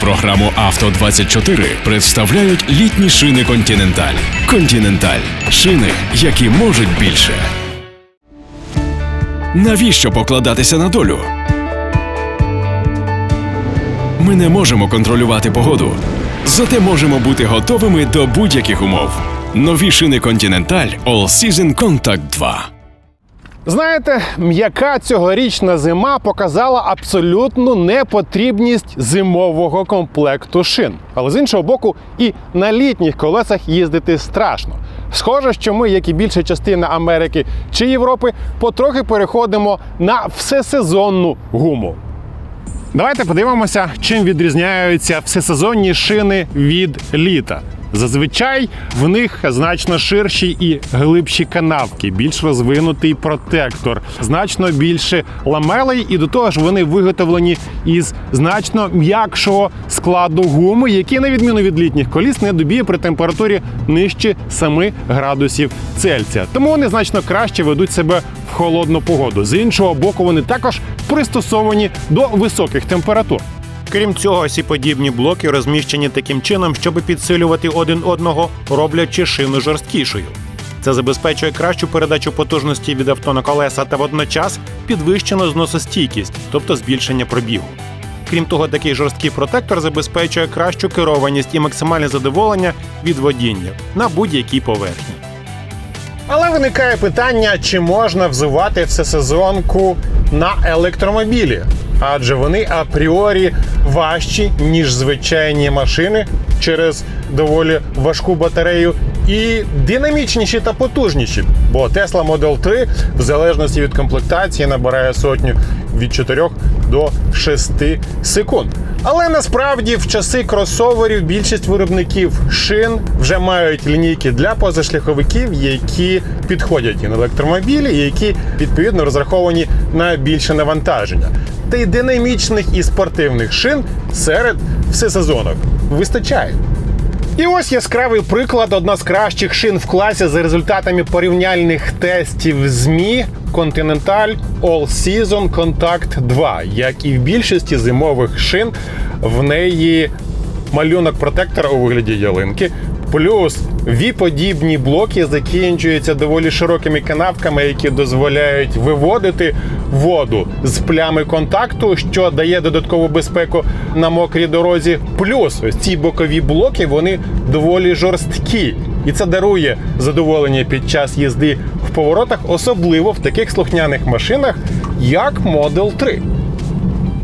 Програму Авто 24 представляють літні шини Континенталь. Континенталь шини, які можуть більше. Навіщо покладатися на долю? Ми не можемо контролювати погоду, зате можемо бути готовими до будь-яких умов. Нові шини Continental All Season Contact 2. Знаєте, м'яка цьогорічна зима показала абсолютну непотрібність зимового комплекту шин. Але з іншого боку, і на літніх колесах їздити страшно. Схоже, що ми, як і більша частина Америки чи Європи, потрохи переходимо на всесезонну гуму. Давайте подивимося, чим відрізняються всесезонні шини від літа. Зазвичай в них значно ширші і глибші канавки, більш розвинутий протектор, значно більше ламелей, і до того ж вони виготовлені із значно м'якшого складу гуми, який, на відміну від літніх коліс, не добіє при температурі нижче 7 градусів Цельсія. Тому вони значно краще ведуть себе в холодну погоду. З іншого боку, вони також пристосовані до високих температур. Крім цього, всі подібні блоки розміщені таким чином, щоб підсилювати один одного, роблячи шину жорсткішою. Це забезпечує кращу передачу потужності від авто на колеса та водночас підвищену зносостійкість, тобто збільшення пробігу. Крім того, такий жорсткий протектор забезпечує кращу керованість і максимальне задоволення від водіння на будь-якій поверхні. Але виникає питання, чи можна взувати всесезонку на електромобілі, адже вони апріорі важчі, ніж звичайні машини через доволі важку батарею, і динамічніші та потужніші. Бо Tesla Model 3 в залежності від комплектації набирає сотню від 4 до 6 секунд. Але насправді в часи кросоверів більшість виробників шин вже мають лінійки для позашляховиків, які підходять на електромобілі, які відповідно розраховані на більше навантаження. Та й динамічних і спортивних шин серед всесезонок вистачає. І ось яскравий приклад, одна з кращих шин в класі за результатами порівняльних тестів ЗМІ Continental All Season Contact 2. Як і в більшості зимових шин, в неї малюнок протектора у вигляді ялинки. Плюс ві-подібні блоки закінчуються доволі широкими канавками, які дозволяють виводити воду з плями контакту, що дає додаткову безпеку на мокрій дорозі. Плюс ці бокові блоки вони доволі жорсткі, і це дарує задоволення під час їзди в поворотах, особливо в таких слухняних машинах, як Model 3.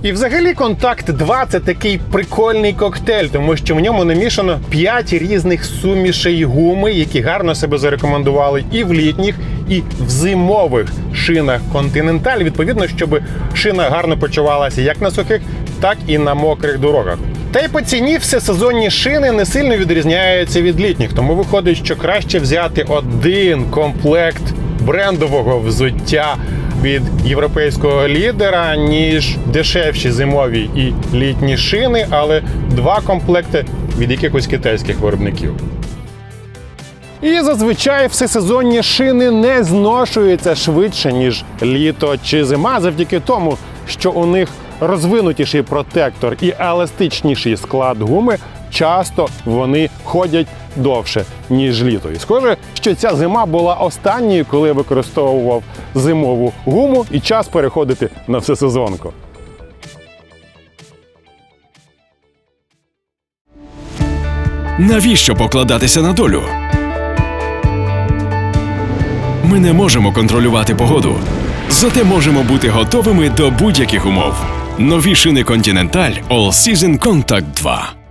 І взагалі контакт 2 це такий прикольний коктейль, тому що в ньому намішано 5 різних сумішей гуми, які гарно себе зарекомендували і в літніх, і в зимових шинах Continental, відповідно, щоб шина гарно почувалася як на сухих, так і на мокрих дорогах. Та й по ціні всесезонні шини не сильно відрізняються від літніх, тому виходить, що краще взяти один комплект брендового взуття від європейського лідера, ніж дешевші зимові і літні шини, але два комплекти від якихось китайських виробників. І зазвичай всесезонні шини не зношуються швидше, ніж літо чи зима, завдяки тому, що у них розвинутіший протектор і еластичніший склад гуми. Часто вони ходять довше, ніж літо. І схоже, що ця зима була останньою, коли використовував зимову гуму, і час переходити на всесезонку. Навіщо покладатися на долю? Ми не можемо контролювати погоду, зате можемо бути готовими до будь-яких умов. Нові шини Continental All Season Contact 2.